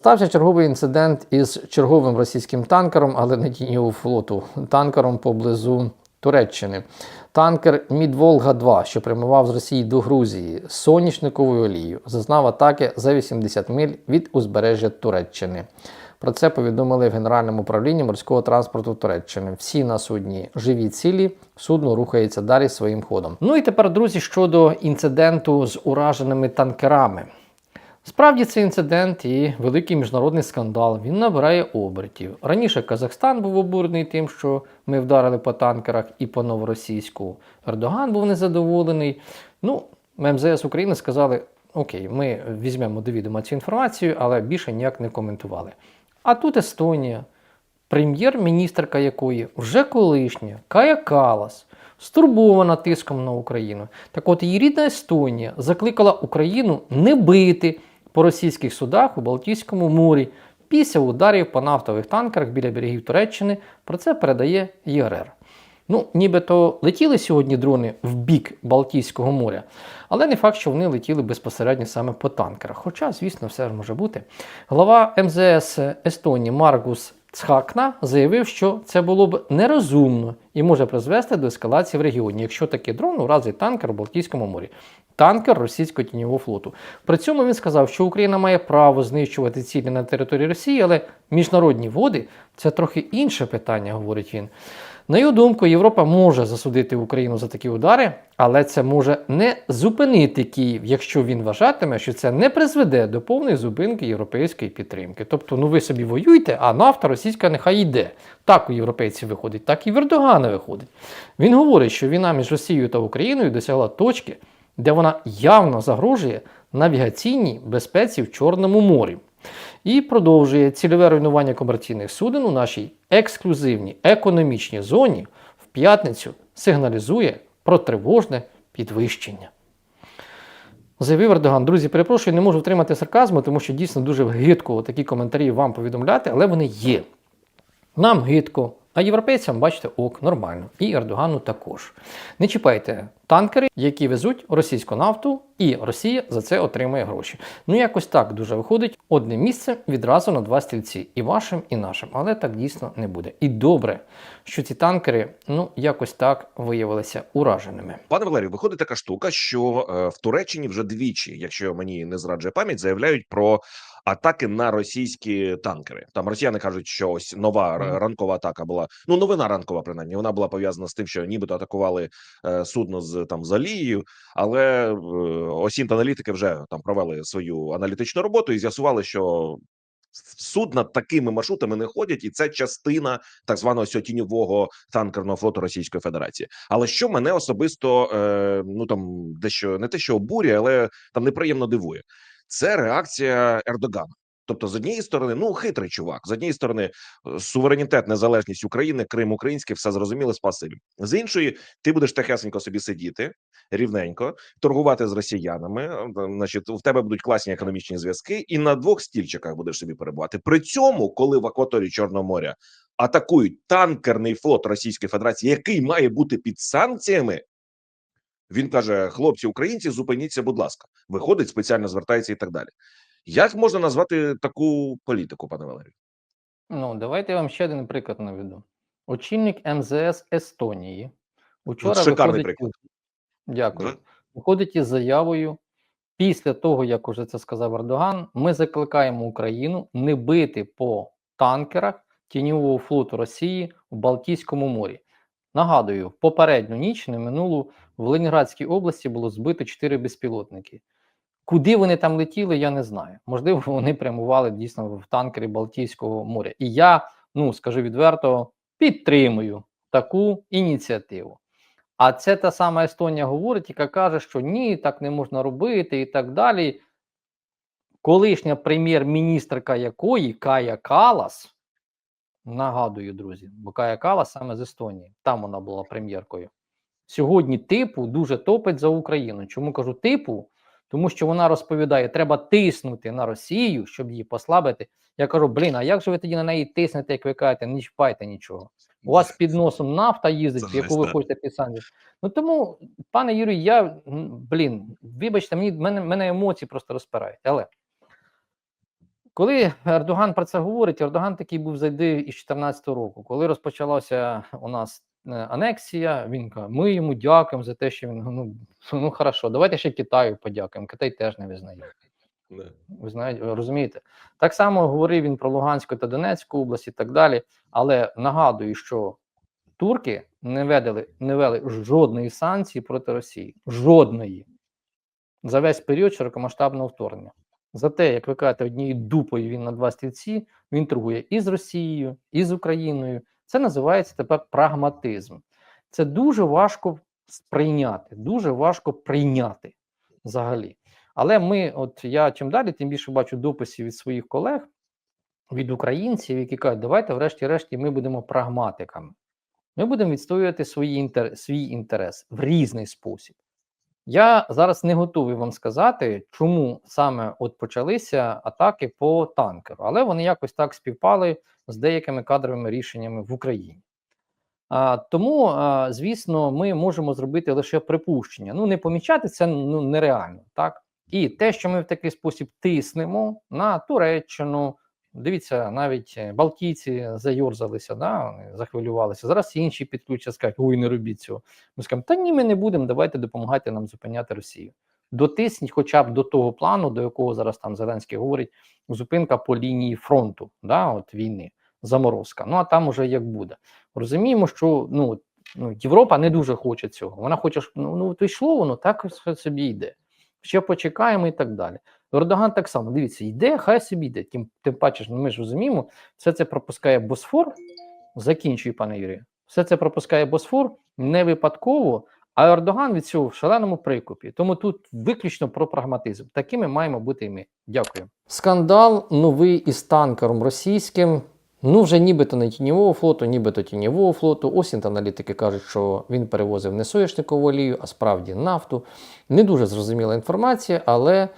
Стався черговий інцидент із черговим російським танкером, але не тіньового флоту, танкером поблизу Туреччини. Танкер Мідволга-2, що прямував з Росії до Грузії з соняшниковою олією, зазнав атаки за 80 миль від узбережжя Туреччини. Про це повідомили в Генеральному управлінні морського транспорту Туреччини. Всі на судні живі цілі, судно рухається далі своїм ходом. Ну і тепер, друзі, щодо інциденту з ураженими танкерами. Справді цей інцидент і великий міжнародний скандал він набирає обертів. Раніше Казахстан був обурений тим, що ми вдарили по танкерах і по новоросійську. Ердоган був незадоволений. Ну, МЗС України сказали: Окей, ми візьмемо до відома цю інформацію, але більше ніяк не коментували. А тут Естонія, прем'єр-міністрка якої вже колишня Кая Калас, стурбована тиском на Україну. Так от її рідна Естонія закликала Україну не бити по російських судах у Балтійському морі після ударів по нафтових танкерах біля берегів Туреччини. Про це передає ЄРР. Ну, нібито летіли сьогодні дрони в бік Балтійського моря, але не факт, що вони летіли безпосередньо саме по танкерах. Хоча, звісно, все ж може бути. Глава МЗС Естонії Маргус Цхакна заявив, що це було б нерозумно і може призвести до ескалації в регіоні, якщо такий дрон уразить танкер у Балтійському морі. Танкер російського тіньового флоту. При цьому він сказав, що Україна має право знищувати цілі на території Росії, але міжнародні води це трохи інше питання, говорить він. На його думку, Європа може засудити Україну за такі удари, але це може не зупинити Київ, якщо він вважатиме, що це не призведе до повної зупинки європейської підтримки. Тобто, ну ви собі воюєте, а нафта російська нехай йде. Так у європейців виходить, так і в Ердогана виходить. Він говорить, що війна між Росією та Україною досягла точки, де вона явно загрожує навігаційній безпеці в Чорному морі. І продовжує цільове руйнування комерційних суден у нашій ексклюзивній економічній зоні в п'ятницю сигналізує про тривожне підвищення. Заявив Ердоган. Друзі, перепрошую, не можу втримати сарказму, тому що дійсно дуже гидко такі коментарі вам повідомляти, але вони є. Нам гидко, а європейцям, бачите, ок, нормально. І Ердогану також. Не чіпайте танкери, які везуть російську нафту, і Росія за це отримує гроші. Ну, якось так дуже виходить одне місце відразу на два стільці, і вашим, і нашим. Але так дійсно не буде. І добре, що ці танкери, ну, якось так виявилися ураженими. Пане Валерію, виходить така штука, що е, в Туреччині вже двічі, якщо мені не зраджує пам'ять, заявляють про атаки на російські танкери. Там росіяни кажуть, що ось нова ранкова атака була. Ну новина ранкова, принаймні. Вона була пов'язана з тим, що нібито атакували е, судно з там з Алією, але е, осінт аналітики вже там провели свою аналітичну роботу і з'ясували, що судна такими маршрутами не ходять, і це частина так званого цього тіньового танкерного флоту Російської Федерації. Але що мене особисто е, ну там дещо не те, що обурює, але там неприємно дивує, це реакція Ердогана. Тобто, з однієї сторони, ну хитрий чувак, з однієї сторони, е, суверенітет, незалежність України, Крим український, все зрозуміло, спасибі. З іншої, ти будеш тихесенько собі сидіти рівненько, торгувати з росіянами. е, Значить, в тебе будуть класні економічні зв'язки, і на двох стільчиках будеш собі перебувати. При цьому, коли в акваторії Чорного моря атакують танкерний флот Російської Федерації, який має бути під санкціями. Він каже: хлопці, українці, зупиніться, будь ласка. Виходить, спеціально звертається і так далі. Як можна назвати таку політику, пане Валерію? Ну, давайте я вам ще один приклад наведу. Очільник МЗС Естонії учора шикарний виходить приклад. Дякую. Да? Виходить із заявою. Після того, як уже це сказав Ердоган, ми закликаємо Україну не бити по танкерах тіньового флоту Росії в Балтійському морі. Нагадую, в попередню ніч не минулу в Ленінградській області було збито 4 безпілотники. Куди вони там летіли, я не знаю. Можливо, вони прямували дійсно в танкері Балтійського моря. І я, ну скажу відверто, підтримую таку ініціативу. А це та сама Естонія говорить, яка каже, що ні, так не можна робити і так далі. Колишня прем'єр-міністрка якої Кая Калас, нагадую, друзі, бо Кая Калас саме з Естонії, там вона була прем'єркою. Сьогодні типу дуже топить за Україну. Чому кажу типу? Тому що вона розповідає, треба тиснути на Росію, щоб її послабити. Я кажу, блін, а як же ви тоді на неї тиснете, як ви кажете, не чіпайте нічого. У вас під носом нафта їздить, яку ви хочете підсадити. Ну тому, пане Юрій, я блін, вибачте, мені мене, мене емоції просто розпирають. Але Коли Ердоган про це говорить, Ердоган такий був зайди із 2014 року. Коли розпочалася у нас е, анексія, він каже: ми йому дякуємо за те, що він ну, ну хорошо, давайте ще Китаю подякуємо. Китай теж не визнає. Ви знаєте, розумієте? Так само говорив він про Луганську та Донецьку область і так далі. Але нагадую, що турки не ведели, не вели жодної санкції проти Росії. Жодної. За весь період широкомасштабного вторгнення. За те, як ви кажете, однією дупою він на два стільці, він торгує і з Росією, і з Україною. Це називається тепер прагматизм. Це дуже важко сприйняти, дуже важко прийняти взагалі. Але ми, от я чим далі, тим більше бачу дописів від своїх колег, від українців, які кажуть, давайте, врешті-решті, ми будемо прагматиками. Ми будемо відстоювати свої інтер... свій інтерес в різний спосіб. Я зараз не готовий вам сказати, чому саме от почалися атаки по танкеру, але вони якось так співпали з деякими кадровими рішеннями в Україні. А, тому, а, звісно, ми можемо зробити лише припущення. Ну, не помічати це ну, нереально, так? І те, що ми в такий спосіб тиснемо на Туреччину, дивіться, навіть е, Балтійці зайорзалися, да, захвилювалися. Зараз інші підключаться, скажуть, ой, не робіть цього. Ми скажемо, та ні, ми не будемо, давайте допомагайте нам зупиняти Росію. Дотисніть хоча б до того плану, до якого зараз там Зеленський говорить, зупинка по лінії фронту, да, от війни, заморозка. Ну а там уже як буде. Розуміємо, що ну, ну, Європа не дуже хоче цього. Вона хоче, ну, ну то йшло воно, так собі йде. Ще почекаємо і так далі. Ердоган так само, дивіться, йде, хай собі йде. Тим, тим паче, ну, ми ж розуміємо, все це пропускає Босфор, закінчує, пане Юрію, все це пропускає Босфор не випадково, а Ердоган від цього в шаленому прикупі. Тому тут виключно про прагматизм. Такими маємо бути і ми. Дякую. Скандал новий із танкером російським. Ну, вже нібито не тіньового флоту, нібито тіньового флоту. Ось аналітики кажуть, що він перевозив не соняшникову олію, а справді нафту. Не дуже зрозуміла інформація, але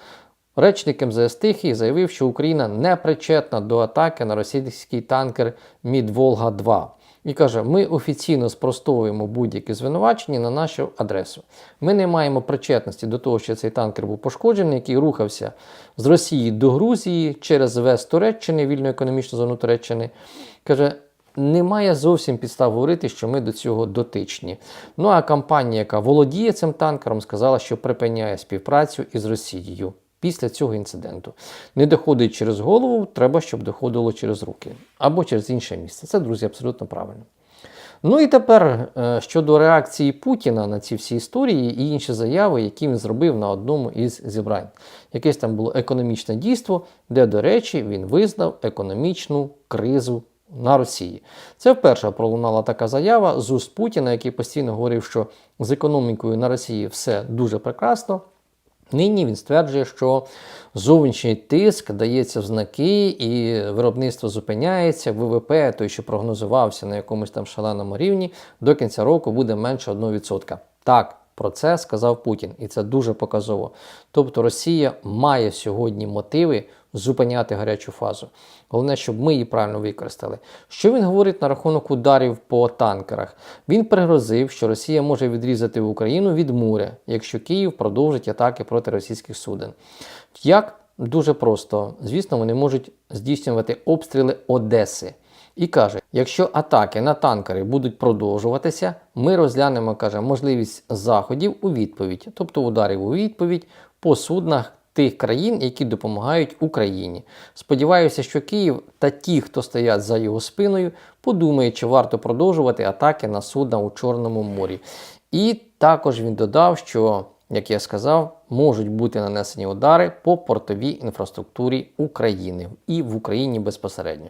речник МЗС Тихий заявив, що Україна не причетна до атаки на російський танкер Мід Волга 2 і каже: ми офіційно спростовуємо будь-які звинувачення на нашу адресу. Ми не маємо причетності до того, що цей танкер був пошкоджений, який рухався з Росії до Грузії через ВЕС Туреччини, вільну економічну зону Туреччини. Каже, немає зовсім підстав говорити, що ми до цього дотичні. Ну а компанія, яка володіє цим танкером, сказала, що припиняє співпрацю із Росією. Після цього інциденту не доходить через голову, треба, щоб доходило через руки або через інше місце. Це, друзі, абсолютно правильно. Ну і тепер е, щодо реакції Путіна на ці всі історії і інші заяви, які він зробив на одному із зібрань. Якесь там було економічне дійство, де, до речі, він визнав економічну кризу на Росії. Це вперше пролунала така заява з уст Путіна, який постійно говорив, що з економікою на Росії все дуже прекрасно. Нині він стверджує, що зовнішній тиск дається в знаки, і виробництво зупиняється. ВВП, той, що прогнозувався на якомусь там шаленому рівні, до кінця року буде менше 1%. Так, про це сказав Путін, і це дуже показово. Тобто Росія має сьогодні мотиви зупиняти гарячу фазу. Головне, щоб ми її правильно використали. Що він говорить на рахунок ударів по танкерах? Він пригрозив, що Росія може відрізати Україну від моря, якщо Київ продовжить атаки проти російських суден. Як? Дуже просто. Звісно, вони можуть здійснювати обстріли Одеси. І каже: якщо атаки на танкери будуть продовжуватися, ми розглянемо каже, можливість заходів у відповідь, тобто ударів у відповідь по суднах тих країн, які допомагають Україні. Сподіваюся, що Київ та ті, хто стоять за його спиною, подумають, чи варто продовжувати атаки на судна у Чорному морі. І також він додав, що, як я сказав, можуть бути нанесені удари по портовій інфраструктурі України і в Україні безпосередньо.